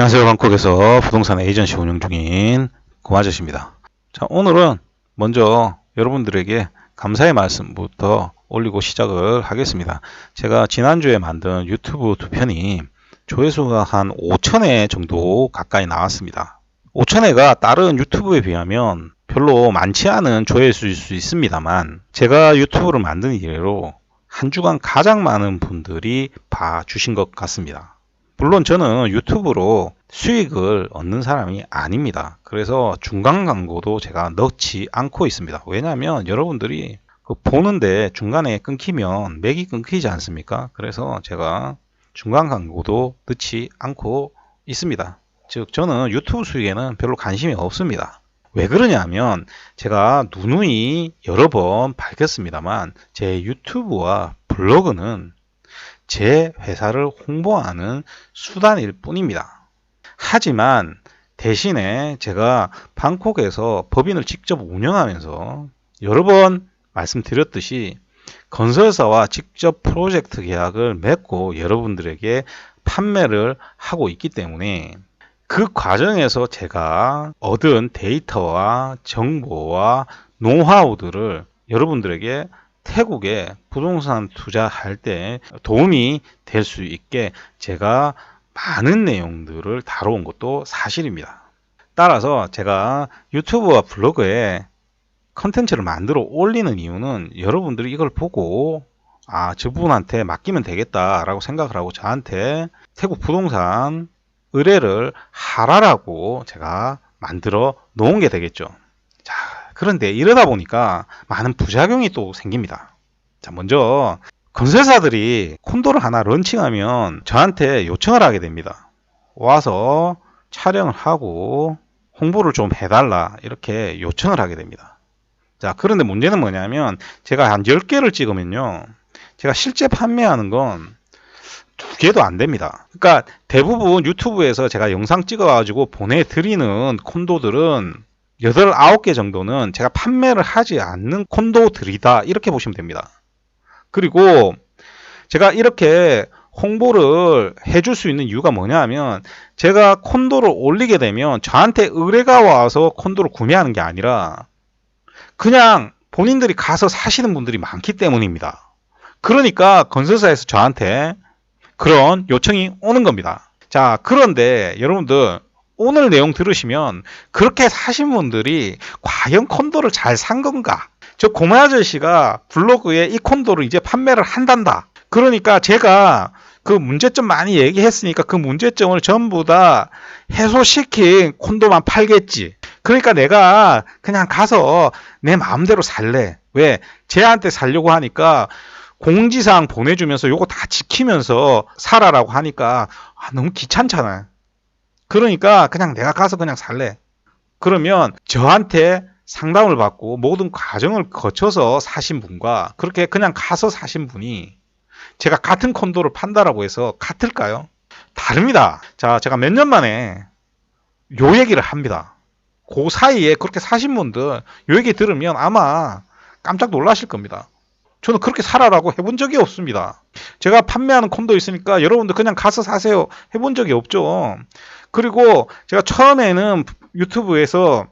안녕하세요. 방콕에서 부동산 에이전시 운영 중인 고아저씨입니다. 자, 오늘은 먼저 여러분들에게 감사의 말씀부터 올리고 시작을 하겠습니다. 제가 지난주에 만든 유튜브 두 편이 조회수가 한 5천회 정도 가까이 나왔습니다. 5천회가 다른 유튜브에 비하면 별로 많지 않은 조회수일 수 있습니다만 제가 유튜브를 만든 이래로 한 주간 가장 많은 분들이 봐주신 것 같습니다. 물론 저는 유튜브로 수익을 얻는 사람이 아닙니다. 그래서 중간 광고도 제가 넣지 않고 있습니다. 왜냐하면 여러분들이 그 보는데 중간에 끊기면 맥이 끊기지 않습니까? 그래서 제가 중간 광고도 넣지 않고 있습니다. 즉 저는 유튜브 수익에는 별로 관심이 없습니다. 왜 그러냐면 제가 누누이 여러 번 밝혔습니다만 제 유튜브와 블로그는 제 회사를 홍보하는 수단일 뿐입니다. 하지만 대신에 제가 방콕에서 법인을 직접 운영하면서 여러 번 말씀드렸듯이 건설사와 직접 프로젝트 계약을 맺고 여러분들에게 판매를 하고 있기 때문에 그 과정에서 제가 얻은 데이터와 정보와 노하우들을 여러분들에게 태국에 부동산 투자할 때 도움이 될 수 있게 제가 많은 내용들을 다뤄온 것도 사실입니다. 따라서 제가 유튜브와 블로그에 컨텐츠를 만들어 올리는 이유는 여러분들이 이걸 보고 아, 저분한테 맡기면 되겠다라고 생각을 하고 저한테 태국 부동산 의뢰를 하라라고 제가 만들어 놓은 게 되겠죠. 자, 그런데 이러다 보니까 많은 부작용이 또 생깁니다. 자, 먼저 건설사들이 콘도를 하나 런칭하면 저한테 요청을 하게 됩니다. 와서 촬영을 하고 홍보를 좀 해달라 이렇게 요청을 하게 됩니다. 자, 그런데 문제는 뭐냐면 제가 한 10개를 찍으면요. 제가 실제 판매하는 건 두 개도 안 됩니다. 그러니까 대부분 유튜브에서 제가 영상 찍어가지고 보내드리는 콘도들은 8, 9개 정도는 제가 판매를 하지 않는 콘도들이다. 이렇게 보시면 됩니다. 그리고 제가 이렇게 홍보를 해줄 수 있는 이유가 뭐냐 하면 제가 콘도를 올리게 되면 저한테 의뢰가 와서 콘도를 구매하는 게 아니라 그냥 본인들이 가서 사시는 분들이 많기 때문입니다. 그러니까 건설사에서 저한테 그런 요청이 오는 겁니다. 자, 그런데 여러분들 오늘 내용 들으시면 그렇게 사신 분들이 과연 콘도를 잘 산 건가? 저 고마 아저씨가 블로그에 이 콘도를 이제 판매를 한단다. 그러니까 제가 그 문제점 많이 얘기했으니까 그 문제점을 전부 다 해소시킨 콘도만 팔겠지. 그러니까 내가 그냥 가서 내 마음대로 살래. 왜? 쟤한테 살려고 하니까 공지사항 보내주면서 요거 다 지키면서 살아라고 하니까 아, 너무 귀찮잖아요. 그러니까 그냥 내가 가서 그냥 살래. 그러면 저한테 상담을 받고 모든 과정을 거쳐서 사신 분과 그렇게 그냥 가서 사신 분이 제가 같은 콘도를 판다라고 해서 같을까요? 다릅니다. 자, 제가 몇 년 만에 요 얘기를 합니다. 그 사이에 그렇게 사신 분들 요 얘기 들으면 아마 깜짝 놀라실 겁니다. 저는 그렇게 살아라고 해본 적이 없습니다. 제가 판매하는 콘도 있으니까 여러분들 그냥 가서 사세요. 해본 적이 없죠. 그리고 제가 처음에는 유튜브에서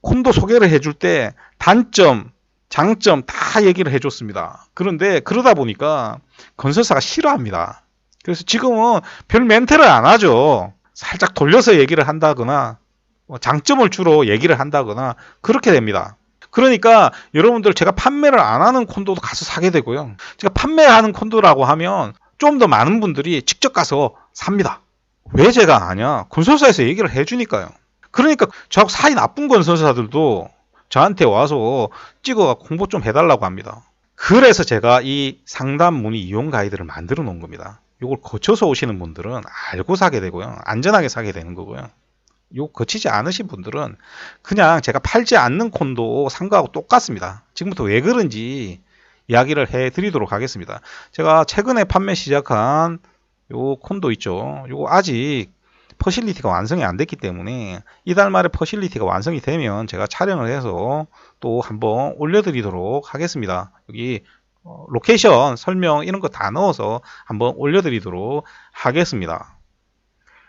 콘도 소개를 해줄 때 단점, 장점 다 얘기를 해줬습니다. 그런데 그러다 보니까 건설사가 싫어합니다. 그래서 지금은 별 멘트를 안 하죠. 살짝 돌려서 얘기를 한다거나 뭐 장점을 주로 얘기를 한다거나 그렇게 됩니다. 그러니까 여러분들 제가 판매를 안 하는 콘도도 가서 사게 되고요. 제가 판매하는 콘도라고 하면 좀 더 많은 분들이 직접 가서 삽니다. 왜 제가 아냐? 건설사에서 얘기를 해주니까요. 그러니까 저하고 사이 나쁜 건설사들도 저한테 와서 찍어가 공부 좀 해달라고 합니다. 그래서 제가 이 상담 문의 이용 가이드를 만들어 놓은 겁니다. 이걸 거쳐서 오시는 분들은 알고 사게 되고요. 안전하게 사게 되는 거고요. 요 거치지 않으신 분들은 그냥 제가 팔지 않는 콘도 산 거하고 똑같습니다. 지금부터 왜 그런지 이야기를 해 드리도록 하겠습니다. 제가 최근에 판매 시작한 요 콘도 있죠. 요거 아직 퍼실리티가 완성이 안 됐기 때문에 이달 말에 퍼실리티가 완성이 되면 제가 촬영을 해서 또 한번 올려드리도록 하겠습니다. 여기 어, 로케이션 설명 이런 거 다 넣어서 한번 올려드리도록 하겠습니다.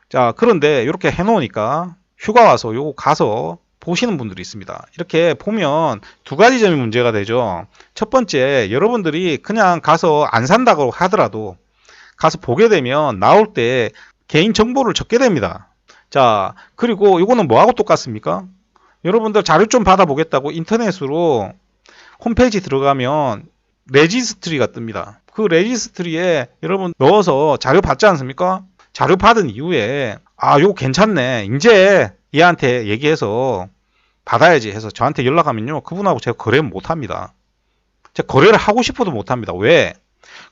자, 그런데 이렇게 해놓으니까 휴가 와서 요거 가서 보시는 분들이 있습니다. 이렇게 보면 두 가지 점이 문제가 되죠. 첫 번째, 여러분들이 그냥 가서 안 산다고 하더라도 가서 보게 되면 나올 때 개인 정보를 적게 됩니다. 자, 그리고 이거는 뭐하고 똑같습니까? 여러분들 자료 좀 받아보겠다고 인터넷으로 홈페이지 들어가면 레지스트리가 뜹니다. 그 레지스트리에 여러분 넣어서 자료 받지 않습니까? 자료 받은 이후에 아, 요거 괜찮네. 이제 얘한테 얘기해서 받아야지 해서 저한테 연락하면요. 그분하고 제가 거래 못 합니다. 제가 거래를 하고 싶어도 못 합니다. 왜?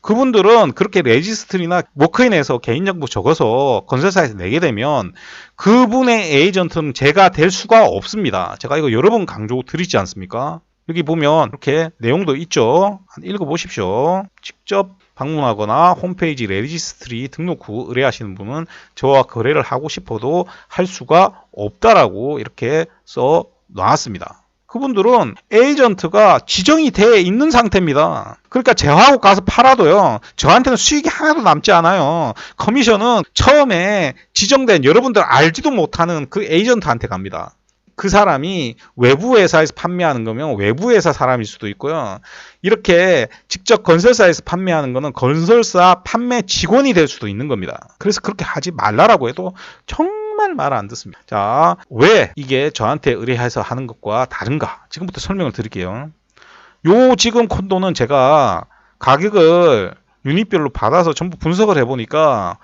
그분들은 그렇게 레지스트리나 워크인에서 개인정보 적어서 건설사에서 내게 되면 그분의 에이전트는 제가 될 수가 없습니다. 제가 이거 여러 번 강조 드리지 않습니까? 여기 보면 이렇게 내용도 있죠. 읽어보십시오. 직접 방문하거나 홈페이지 레지스트리 등록 후 의뢰하시는 분은 저와 거래를 하고 싶어도 할 수가 없다라고 이렇게 써 놨습니다. 그분들은 에이전트가 지정이 돼 있는 상태입니다. 그러니까 제하고 가서 팔아도요, 저한테는 수익이 하나도 남지 않아요. 커미션은 처음에 지정된 여러분들 알지도 못하는 그 에이전트한테 갑니다. 그 사람이 외부 회사에서 판매하는 거면 외부 회사 사람일 수도 있고요. 이렇게 직접 건설사에서 판매하는 거는 건설사 판매 직원이 될 수도 있는 겁니다. 그래서 그렇게 하지 말라라고 해도 정 말 말 안 듣습니다. 자, 왜 이게 저한테 의뢰해서 하는 것과 다른가? 지금부터 설명을 드릴게요. 요 지금 콘도는 제가 가격을 유닛별로 받아서 전부 분석을 해보니까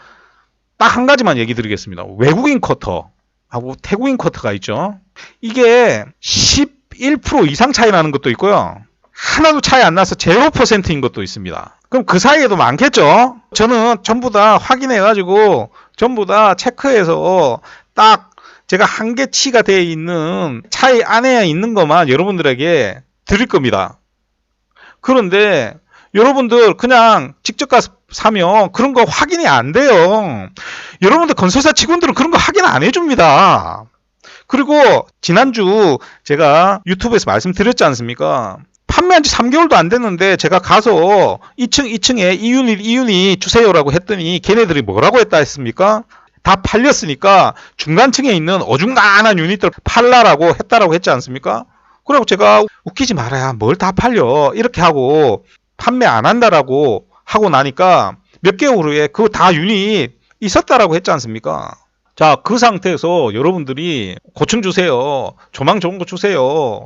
딱 한 가지만 얘기 드리겠습니다. 외국인 쿼터 하고 태국인 쿼터가 있죠. 이게 11% 이상 차이 나는 것도 있고요. 하나도 차이 안 나서 0%인 것도 있습니다. 그럼 그 사이에도 많겠죠? 저는 전부 다 확인해가지고 전부 다 체크해서 딱 제가 한계치가 되어 있는 차이 안에 있는 것만 여러분들에게 드릴 겁니다. 그런데 여러분들 그냥 직접 가서 사면 그런 거 확인이 안 돼요. 여러분들 건설사 직원들은 그런 거 확인 안 해줍니다. 그리고 지난주 제가 유튜브에서 말씀드렸지 않습니까? 판매한 지 3개월도 안 됐는데 제가 가서 2층, 2층에 이 유닛, 이 유닛 주세요라고 했더니 걔네들이 뭐라고 했다 했습니까? 다 팔렸으니까 중간층에 있는 어중간한 유닛들 팔라라고 했다라고 했지 않습니까? 그리고 제가 웃기지 말아야 뭘 다 팔려 이렇게 하고 판매 안 한다라고 하고 나니까 몇 개월 후에 그 다 유닛 있었다라고 했지 않습니까? 자, 그 상태에서 여러분들이 고층 주세요. 조망 좋은 거 주세요.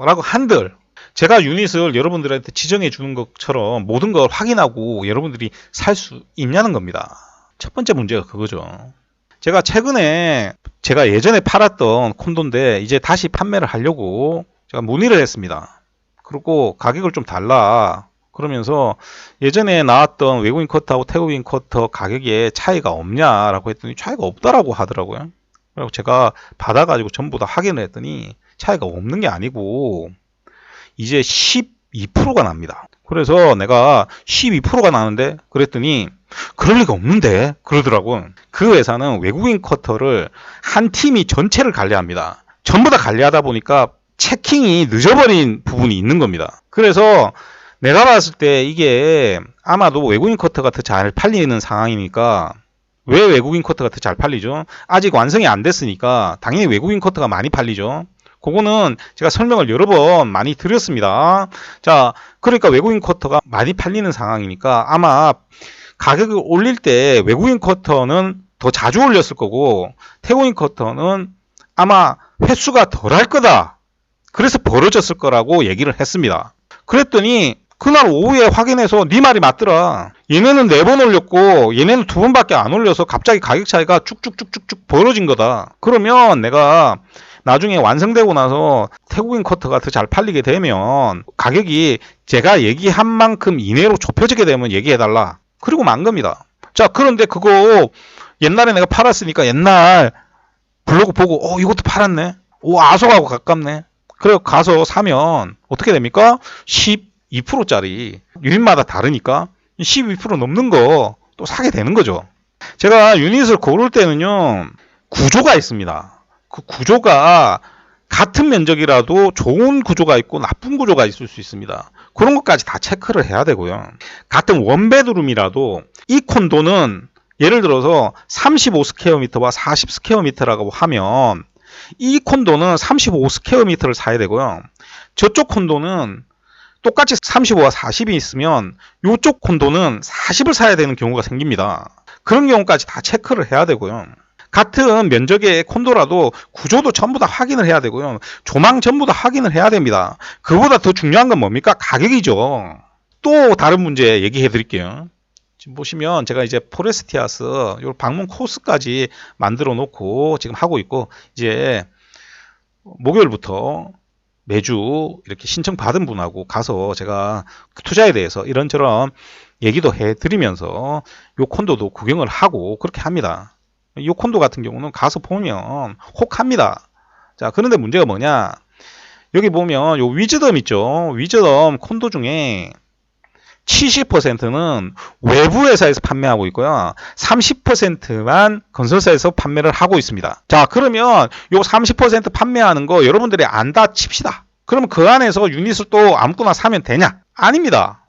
라고 한들 제가 유닛을 여러분들한테 지정해 주는 것처럼 모든 걸 확인하고 여러분들이 살 수 있냐는 겁니다. 첫 번째 문제가 그거죠. 제가 최근에 제가 예전에 팔았던 콘도인데 이제 다시 판매를 하려고 제가 문의를 했습니다. 그리고 가격을 좀 달라. 그러면서 예전에 나왔던 외국인 쿼터하고 태국인 쿼터 가격에 차이가 없냐라고 했더니 차이가 없다라고 하더라고요. 그리고 제가 받아가지고 전부 다 확인을 했더니 차이가 없는 게 아니고 이제 12%가 납니다. 그래서 내가 12%가 나는데 그랬더니 그럴 리가 없는데 그러더라고. 그 회사는 외국인 쿼터를 한 팀이 전체를 관리합니다. 전부 다 관리하다 보니까 체킹이 늦어버린 부분이 있는 겁니다. 그래서 내가 봤을 때 이게 아마도 외국인 쿼터가 더 잘 팔리는 상황이니까 왜 외국인 쿼터가 더 잘 팔리죠? 아직 완성이 안 됐으니까 당연히 외국인 쿼터가 많이 팔리죠. 그거는 제가 설명을 여러 번 많이 드렸습니다. 자, 그러니까 외국인 쿼터가 많이 팔리는 상황이니까 아마 가격을 올릴 때 외국인 쿼터는 더 자주 올렸을 거고 태국인 쿼터는 아마 횟수가 덜 할 거다. 그래서 벌어졌을 거라고 얘기를 했습니다. 그랬더니 그날 오후에 확인해서 네 말이 맞더라. 얘네는 네 번 올렸고 얘네는 두 번밖에 안 올려서 갑자기 가격 차이가 쭉쭉쭉쭉쭉 벌어진 거다. 그러면 내가 나중에 완성되고 나서 태국인 커터가 더 잘 팔리게 되면 가격이 제가 얘기한 만큼 이내로 좁혀지게 되면 얘기해달라. 그리고 만 겁니다. 자, 그런데 그거 옛날에 내가 팔았으니까 옛날 블로그 보고 어 이것도 팔았네. 오 아소하고 가깝네. 그래 가서 사면 어떻게 됩니까? 10 2%짜리 유닛마다 다르니까 12% 넘는 거 또 사게 되는 거죠. 제가 유닛을 고를 때는요 구조가 있습니다. 그 구조가 같은 면적이라도 좋은 구조가 있고 나쁜 구조가 있을 수 있습니다. 그런 것까지 다 체크를 해야 되고요. 같은 원베드룸이라도 이 콘도는 예를 들어서 35 스퀘어 미터와 40 스퀘어 미터라고 하면 이 콘도는 35 스퀘어 미터를 사야 되고요. 저쪽 콘도는 똑같이 35와 40이 있으면 이쪽 콘도는 40을 사야 되는 경우가 생깁니다. 그런 경우까지 다 체크를 해야 되고요. 같은 면적의 콘도라도 구조도 전부 다 확인을 해야 되고요. 조망 전부 다 확인을 해야 됩니다. 그보다 더 중요한 건 뭡니까? 가격이죠. 또 다른 문제 얘기해 드릴게요. 지금 보시면 제가 이제 포레스티아스 요 방문 코스까지 만들어 놓고 지금 하고 있고 이제 목요일부터 매주 이렇게 신청 받은 분하고 가서 제가 그 투자에 대해서 이런저런 얘기도 해 드리면서 요 콘도도 구경을 하고 그렇게 합니다. 이 콘도 같은 경우는 가서 보면 혹합니다. 자, 그런데 문제가 뭐냐? 여기 보면 요 위즈덤 있죠? 위즈덤 콘도 중에 70%는 외부 회사에서 판매하고 있고요. 30%만 건설사에서 판매를 하고 있습니다. 자, 그러면 요 30% 판매하는 거 여러분들이 안다 칩시다. 그러면 그 안에서 유닛을 또 아무거나 사면 되냐? 아닙니다.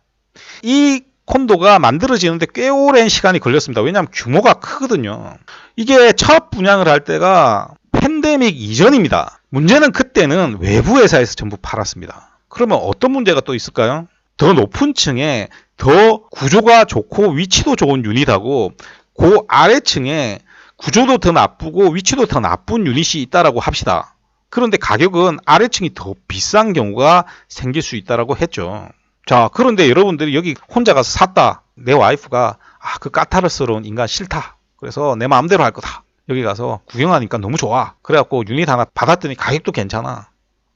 이 콘도가 만들어지는데 꽤 오랜 시간이 걸렸습니다. 왜냐하면 규모가 크거든요. 이게 첫 분양을 할 때가 팬데믹 이전입니다. 문제는 그때는 외부 회사에서 전부 팔았습니다. 그러면 어떤 문제가 또 있을까요? 더 높은 층에 더 구조가 좋고 위치도 좋은 유닛하고 그 아래층에 구조도 더 나쁘고 위치도 더 나쁜 유닛이 있다라고 합시다. 그런데 가격은 아래층이 더 비싼 경우가 생길 수 있다라고 했죠. 자, 그런데 여러분들이 여기 혼자 가서 샀다. 내 와이프가 아, 그 까타르스러운 인간 싫다. 그래서 내 마음대로 할 거다. 여기 가서 구경하니까 너무 좋아. 그래갖고 유닛 하나 받았더니 가격도 괜찮아.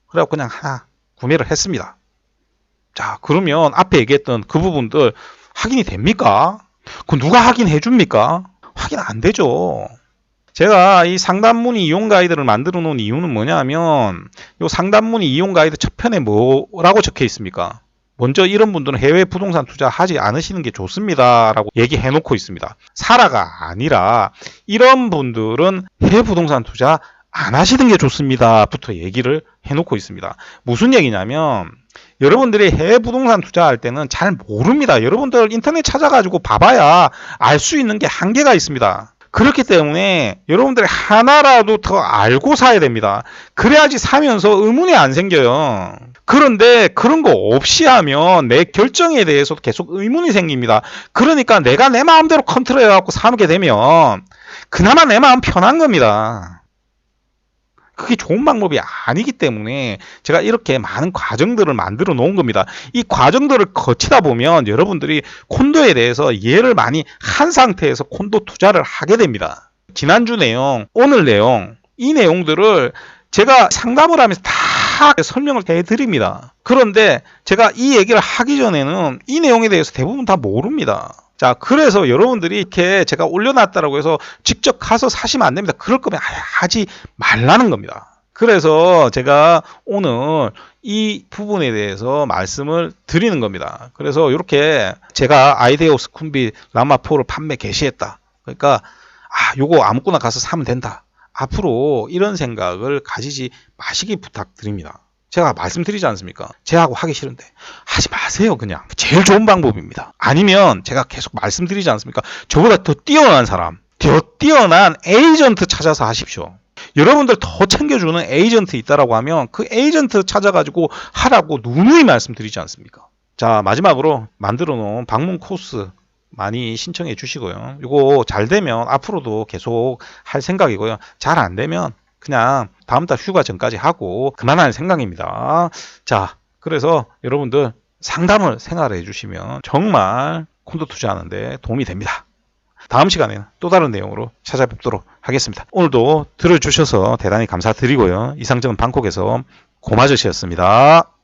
그래갖고 그냥 하나 구매를 했습니다. 자, 그러면 앞에 얘기했던 그 부분들 확인이 됩니까? 그 누가 확인해 줍니까? 확인 안 되죠. 제가 이 상담문의 이용 가이드를 만들어 놓은 이유는 뭐냐면 이 상담문의 이용 가이드 첫 편에 뭐라고 적혀 있습니까? 먼저 이런 분들은 해외 부동산 투자하지 않으시는 게 좋습니다라고 얘기해 놓고 있습니다. 사라가 아니라 이런 분들은 해외 부동산 투자 안 하시는 게 좋습니다부터 얘기를 해 놓고 있습니다. 무슨 얘기냐면 여러분들이 해외 부동산 투자할 때는 잘 모릅니다. 여러분들 인터넷 찾아가지고 봐봐야 알 수 있는 게 한계가 있습니다. 그렇기 때문에 여러분들이 하나라도 더 알고 사야 됩니다. 그래야지 사면서 의문이 안 생겨요. 그런데 그런 거 없이 하면 내 결정에 대해서 계속 의문이 생깁니다. 그러니까 내가 내 마음대로 컨트롤 해갖고 사게 되면 그나마 내 마음 편한 겁니다. 그게 좋은 방법이 아니기 때문에 제가 이렇게 많은 과정들을 만들어 놓은 겁니다. 이 과정들을 거치다 보면 여러분들이 콘도에 대해서 이해를 많이 한 상태에서 콘도 투자를 하게 됩니다. 지난주 내용, 오늘 내용, 이 내용들을 제가 상담을 하면서 다 설명을 해 드립니다. 그런데 제가 이 얘기를 하기 전에는 이 내용에 대해서 대부분 다 모릅니다. 자, 그래서 여러분들이 이렇게 제가 올려놨다라고 해서 직접 가서 사시면 안 됩니다. 그럴 거면 하지 말라는 겁니다. 그래서 제가 오늘 이 부분에 대해서 말씀을 드리는 겁니다. 그래서 이렇게 제가 아이데오스 쿤비 라마4를 판매 개시했다. 그러니까 아, 요거 아무거나 가서 사면 된다. 앞으로 이런 생각을 가지지 마시기 부탁드립니다. 제가 말씀드리지 않습니까? 제하고 하기 싫은데 하지 마세요 그냥 제일 좋은 방법입니다 아니면 제가 계속 말씀드리지 않습니까? 저보다 더 뛰어난 사람 더 뛰어난 에이전트 찾아서 하십시오 여러분들 더 챙겨주는 에이전트 있다라고 하면 그 에이전트 찾아가지고 하라고 누누이 말씀드리지 않습니까? 자 마지막으로 만들어 놓은 방문 코스 많이 신청해 주시고요. 이거 잘 되면 앞으로도 계속 할 생각이고요. 잘 안 되면 그냥 다음 달 휴가 전까지 하고 그만할 생각입니다. 자, 그래서 여러분들 상담을 생활해 주시면 정말 콘도 투자하는데 도움이 됩니다. 다음 시간에는 또 다른 내용으로 찾아뵙도록 하겠습니다. 오늘도 들어주셔서 대단히 감사드리고요. 이상적은 방콕에서 고마저씨였습니다.